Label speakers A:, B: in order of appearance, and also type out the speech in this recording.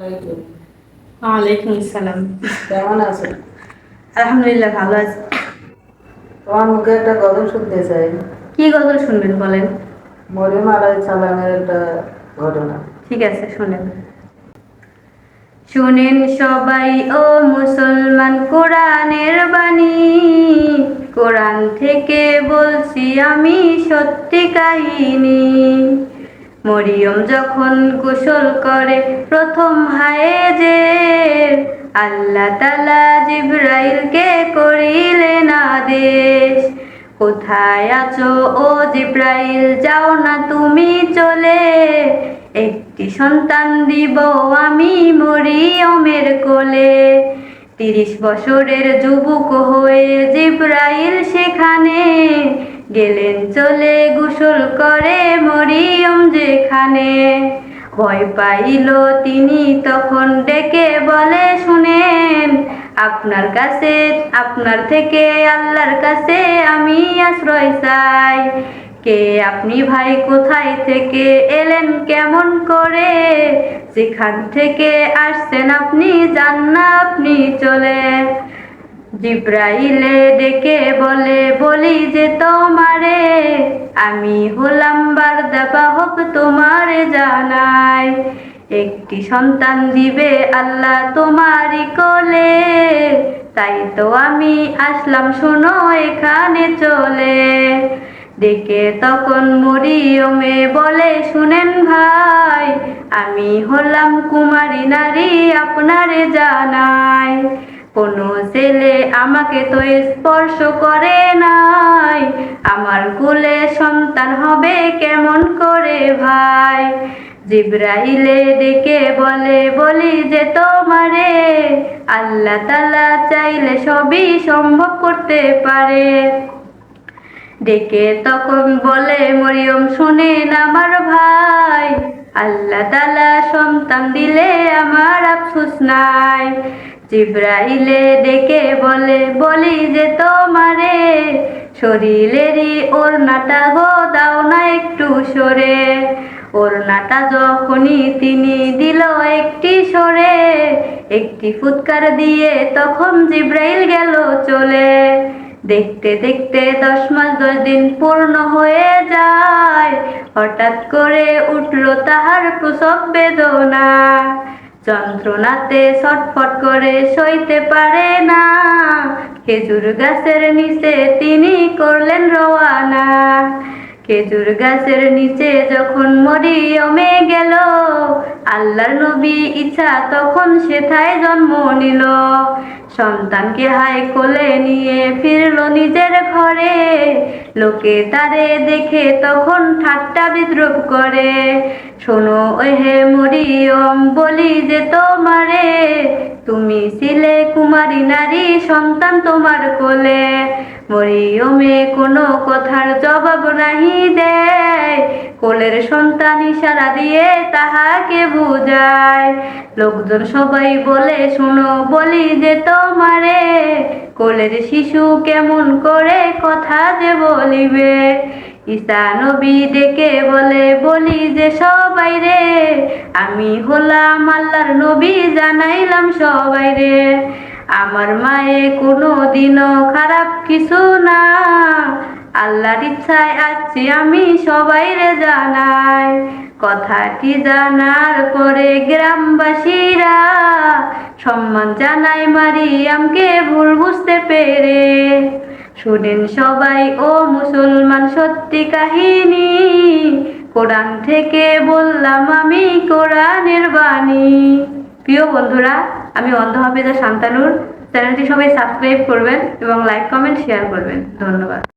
A: ওয়ালাইকুম আসসালাম
B: কেমন আছো?
A: আলহামদুলিল্লাহ ভালো আছি।
B: তোমার মুখে একটা গজল শুনতে চাই।
A: কি গজল শুনবেন বলেন?
B: মরিয়ম আলাই সালামের একটা ঘটনা।
A: ঠিক আছে শুনেন। শুনেন সবাই ও মুসলমান কোরআনের বাণী। কোরআন থেকে বলছি আমি সত্যি কাহিনী। মরিয়ম যখন গোসল করে, প্রথম হায়ে যে আল্লাহ তালা জিব্রাইলকে করিলেন আদেশ। কোথায় আছো ও জিব্রাইল? যাও না তুমি চলে। একটি সন্তান দিব আমি মরিয়মের কোলে। তিরিশ বছরের যুবক হয়ে জিব্রাইল সেখানে গেলেন চলে, গোসল করে মরিয়ম যেখানে। ভয় পাইল তিনি তখন ডেকে বলে, শুনেন, আপনার কাছে, আপনার থেকে আল্লাহর কাছে আমি আশ্রয় চাই। কে আপনি ভাই, কোথায় থেকে এলেন, কেমন করে? যেখান থেকে আসছেন আপনি যান না আপনি চলে। জিব্রাইলে ডেকে বলে, বলি যে তোমারে আমি হলাম বাহক তোমারে জানাই। একটি সন্তান দিবে আল্লাহ তোমারই কোলে। তাই তো আমি আসলাম, শোনো, এখানে চলে। ডেকে তখন মরিয়মে বলে, শুনেন ভাই, আমি হলাম কুমারী নারী আপনারে জানাই। কোনো ছেলে আমাকে তো স্পর্শ করে নাই। আমার কুলে সন্তান হবে কেমন করে ভাই? জিব্রাইলে ডেকে বলে, বলি যে তোমারে, আল্লাহ তালা চাইলে সবই সম্ভব করতে পারে। ডেকে তখন বলে, মরিয়ম, শুনেন আমার ভাই, আল্লাহ তালা সন্তান দিলে আমার আফসোস নাই। জিব্রাইলে ডেকে বলে, বলি যে তোমারে, শরীরেরই ওর নাটা গো, দাও না একটু সরে। ওর নাটা যখনই তিনি দিল একটি সরে, একটি ফুৎকার দিয়ে তখন জিব্রাইল গেল চলে। দেখতে দেখতে দশ মাস দশ দিন পূর্ণ হয়ে যায়, হঠাৎ করে উঠল তাহার প্রসব বেদনা। যন্ত্রণাতে ছটফট করে সইতে পারে না। খেজুর গাছের নিচে তিনি করলেন রওয়ানা। খেজুর গাছের নিচে যখন মরিয়মে গেল, আল্লাহর নবী ইচ্ছা তখন সেথায় জন্ম নিল। সন্তানকে হায় কোলে নিয়ে ফিরল নিজের ঘরে, লোকে তারে দেখে তখন ঠাট্টা বিদ্রুপ করে। শোনো ওহে মরিয়ম, বলি যে তোমারে, তুমি ছিলে কুমারী নারী সন্তান তোমার কোলে। মরিয়মে কোনো কথার জবাব নাহি দেয়। কোলের সন্তান ইশারা দিয়ে তাহাকে বুঝায়। লোকজন সবাই বলে, শুনো, বলি যে তোমারে, কোলের শিশু কেমন করে কথা যে বলিবে? ঈসা নবী ডেকে বলে, বলি যে সবাই রে, আমি হলাম আল্লাহর নবী, জানাইলাম সবাই রে। আমার মায়ে কোনো দিনও খারাপ কিছু না। আল্লাহর ইচ্ছায় আছি আমি সবাই রে জানাই। কথাটি জানার পরে গ্রামবাসীরা সম্মান জানাই মারিয়ামকে ভুল বুঝতে পেরে। শুনেন সবাই, ও মুসলমান সত্যি কাহিনী। কোরআন থেকে বললাম আমি কোরআনের বাণী। প্রিয় বন্ধুরা আমি অন্ধ হাফেজা সান্তানুর চ্যানেলটি সবাই সাবস্ক্রাইব করবেন এবং লাইক কমেন্ট শেয়ার করবেন। ধন্যবাদ।